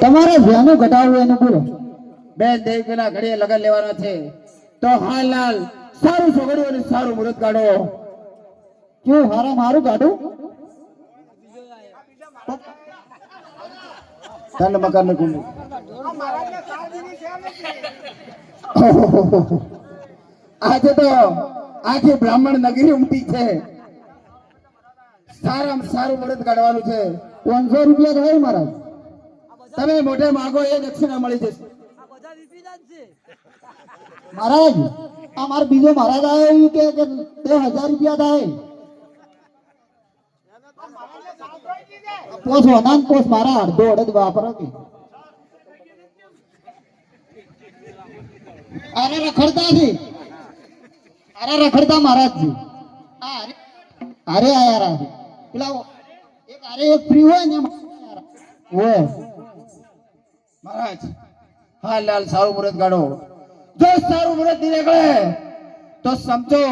તમારે જેનું ઘટાડવું એનું બોલો. બે દેવીના ઘડીએ લગન લેવાના છે. તો હાલ લાલ સારું છોકરીઓ અને સારું મુહૂર્ત કાઢો. કેવું હારા મારું કાઢું? ધન મકર ને કુંડુ આજે તો આખી બ્રાહ્મણ નગરી ઉમટી છે. સારામાં સારું મુહૂર્ત કાઢવાનું છે. પાંચસો રૂપિયા થાય મારા. તમે મોઢે માગો એ દક્ષિણા મળી જશે. મહારાજ, આ મારો બીજો મહારાજ આવ્યો કે બે હજાર રૂપિયા થાય. અરે રખડતા છે અરે રખડતા મહારાજજી. અરે આયા પેલા એક ફ્રી હોય ને મહારાજ હા લાલ સારું મુહૂર્ત કાઢો. જો સારું મુહૂર્ત નીકળે તો સમજો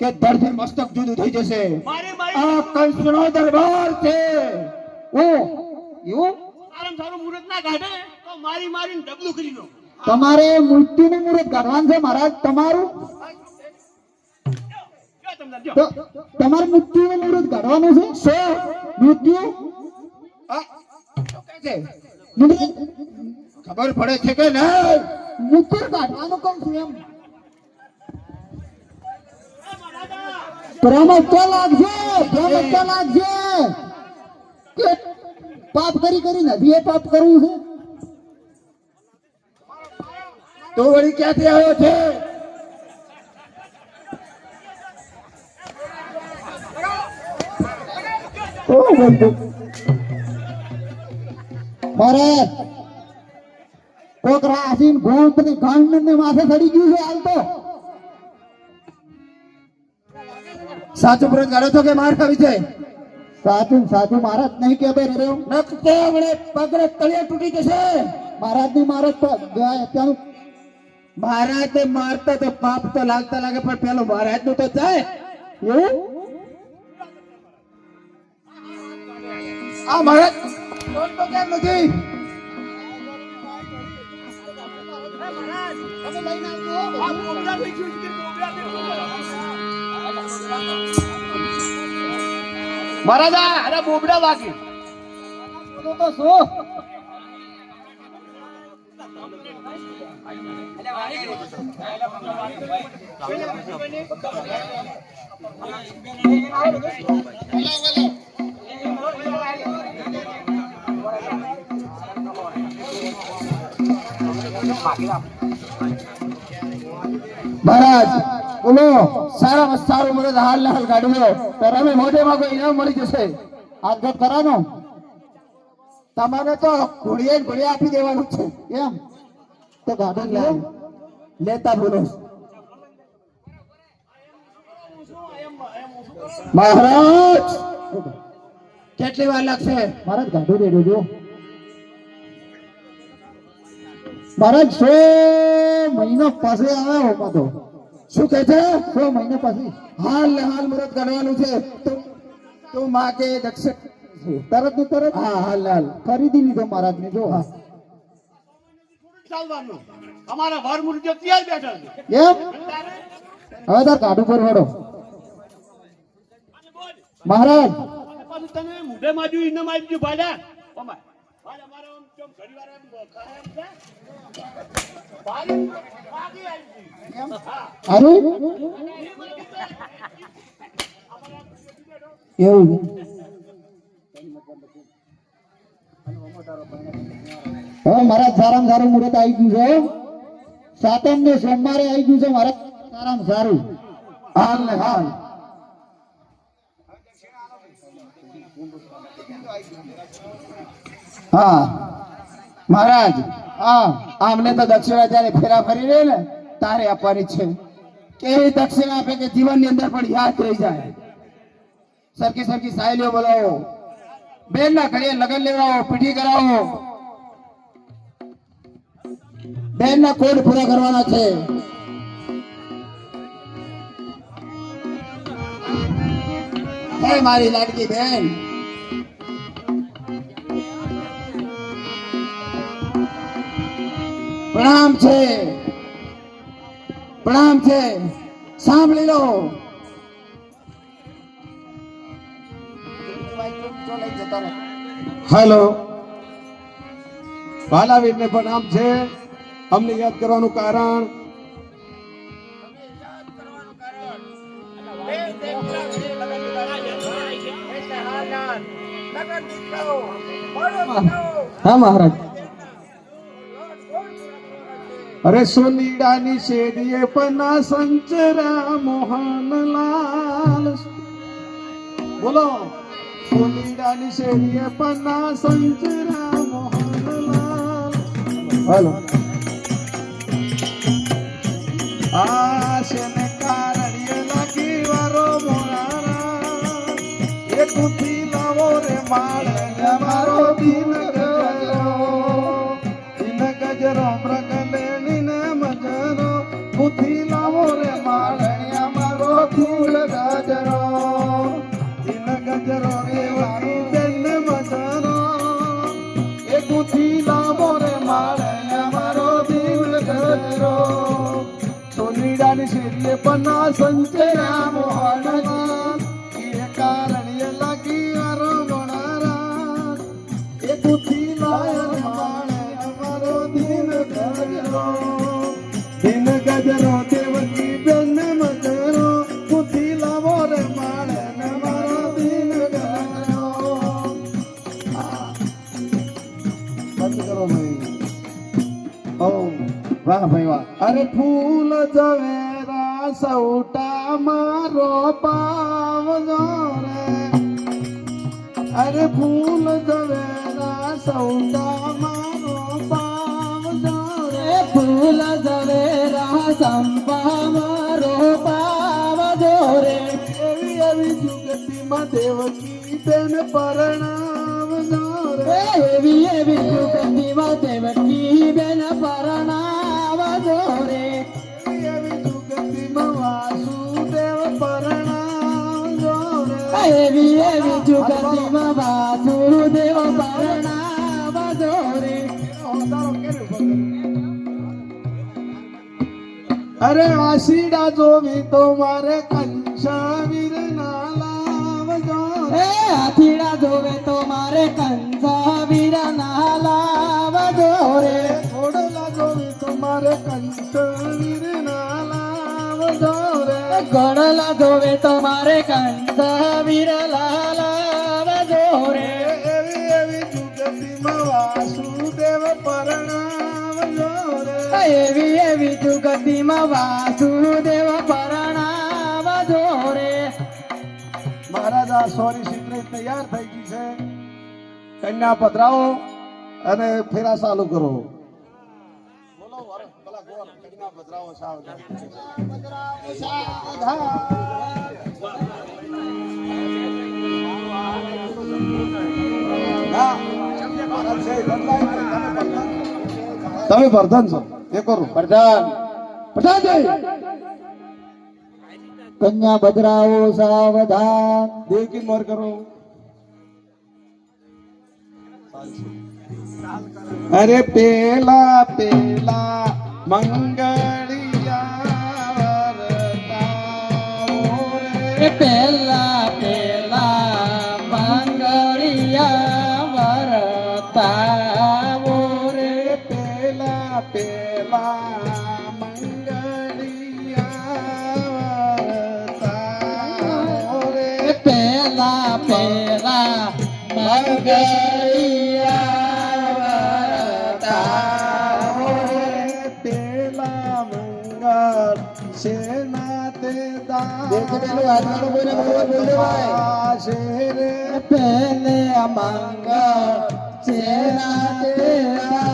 કે ધરથી મસ્તક જુદું થઈ જશે. આ કંસનો દરબાર છે. ઓ એવું? સારામાં સારું મુહૂર્ત ના કાઢે તો મારી મારીને ડબલું કરી લો. તમારે મૃત્યુનું મુહૂર્ત કાઢવાનું છે મહારાજ તમારું? તો તમારે મૃત્યુનું મુહૂર્ત કાઢવાનું છે? શું? મૃત્યુ આ છે? ખબર પડે છે કે નહીં? મૃત્યુ કાઢવાનું કોણ છું એમ. પ્રમત્તા લાગશે પ્રમત્તા લાગશે પાપ કરી કરી નથી એ પાપ કરવું છે? તો વળી ક્યાંથી આવ્યો છે? ઓ બંધુ. મહારાજ કોક રાસીન ઘોંટ ને ગાંડ ને માથે ચડી ગયું છે હાલ તો. સાચું મુહૂર્ત કરો છો કે માર ખાવી છે? સાચું સાચું મહારાજ નહીં કે ભાઈ રહ્યો નખતે વડે પગરે તળિયા તૂટી જશે. મહારાજની ગયા ત્યાંનું મહારાજ ને મારતા તો પાપ તો લાગતા લાગે પણ પેલો મહારાજનું તો જાય એવું? આ મહારાજ કોણ તો કેમ નથી થઈ મહારાજા અરે બોબડા વાગી. તો શું? મહારાજ, બોલો. સારામાં સારું મુહૂર્ત હાલ કાઢ્યો તો રમે, મોઢે માં કોઈ ઇનામ મળી જશે. આગળ કરાનો તમારે તો ઘોડીએ ઘોડીએ આપી દેવાનું છે. એમ? તો ગાર્ડન લે. લેતા બોલો. મહારાજ! કેટલી વાર લાગશે? મહારાજ ગાઢું રેડ્યો જો મહારાજ સો મહિના પાસે આવ્યો તો શું કે છે? સો મહિના પછી. હાલ હાલ મુહૂર્ત કાઢવાનું છે. તો તું માં કે દક્ષિણ તરત ને તરત? હા હાલ હાલ. ખરીદી લીધો મહારાજ ને જો. ચાલવાનું. અમારા વર મુરજો ત્યાં બેઠા છે? એમ હવે તાર કાઢું પર વડો મહારાજ. તમે મુઢે માં જોયું ઇનામ આવી ભાડા. હવે મારા સારામાં સારું મુહૂર્ત આવી ગયું છે સાતમ ને સોમવારે આવી ગયું છે, મારા સારામાં સારું. હાલ ને હાલ. હા. મહારાજ આમને તો દક્ષિણા જયારે ફેરા ફરી રહે ને, તારે આપવાની છે. કેવી દક્ષિણા આપે કે જીવનની અંદર પણ યાદ રહી જાય. સરખી સરખી સાયલીઓ બોલાવો. બેન ના ઘડીએ લગન લેવડાવો પીઠી કરાવો. બેન ના કોડ પૂરા કરવાના છે. હે મારી લાડકી બેન. પ્રણામ છે. પ્રણામ છે. સાંભળી લો. હેલો. ભાલાવીરને પ્રણામ છે. અમને યાદ કરવાનું કારણ? હા, મહારાજ. અરે સોનીડાની શેરીએ પના સંચરા મોહનલાલ બોલો. સોનીડાની શેરીએ પના સંચરા મોહનલાલ હેલો. આશને કારણીએ લાગી વારો મોરારા. એ કુથી લાવો રે માળ મારો દિન અરે ફૂલ જવેરા સૌટા મારો પાવજો રે. અરે ફૂલ જવેરા સૌટા મારો પાવજો રે. ફૂલ ઝવેરા સંપા મારો પાવજો રે. એવી એવી જુગતીમાં દેવકી બેન પરણાવજો રે. એવી એવી જુગતીમાં દેવકી રે એવી એવી જુગતીમાં વાસુદેવ પરણાવજો રે અરે આશીડા જોવી તો મારે કંસાવીર ના લાવજો એ હાથીડા જોવે તો મારે કંસા વીરા ના લાવજો રે ઘોડલા જોવી તો મારે કંસાવીર ના લાવજો રે ગણલા ધોવે તમારે કાંતા કંસા વીરા લાવજો રે. એવી એવી જુગતીમાં વાસુદેવ પરણાવજો જોરે એવી એવી જુગતીમાં વાસુદેવ પરણાવજો રે. મહારાજ આ સોરી સિદ્રેજ તૈયાર થઈ ગઈ છે. કન્યા પધરાવો અને ફેરા ચાલુ કરો. પધરાવો સાવધાન. તમે પ્રધાન છો. એ કરો. પ્રધાન. પ્રધાનજી કન્યા બદરાવો સાવધાન દેવકી મોર કરો. અરે પેલા પેલા. મંગળિયા. પેલા પેલા મંગળિયા વરતાવો રે પેલા પેલા મંગળિયા વરતાવો રે. એ પેલા પેલા બેનનું હાથવાનું કોઈને ભગવાન બોલ દેવાય. શેરે પેલે મંગળ સેના તેરા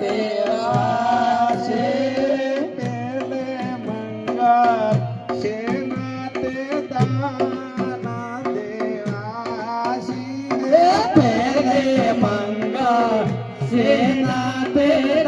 તેરા છે પેલે મંગળ સેના તે દાના દેવાસી એ પેલે મંગળ સેના તેરા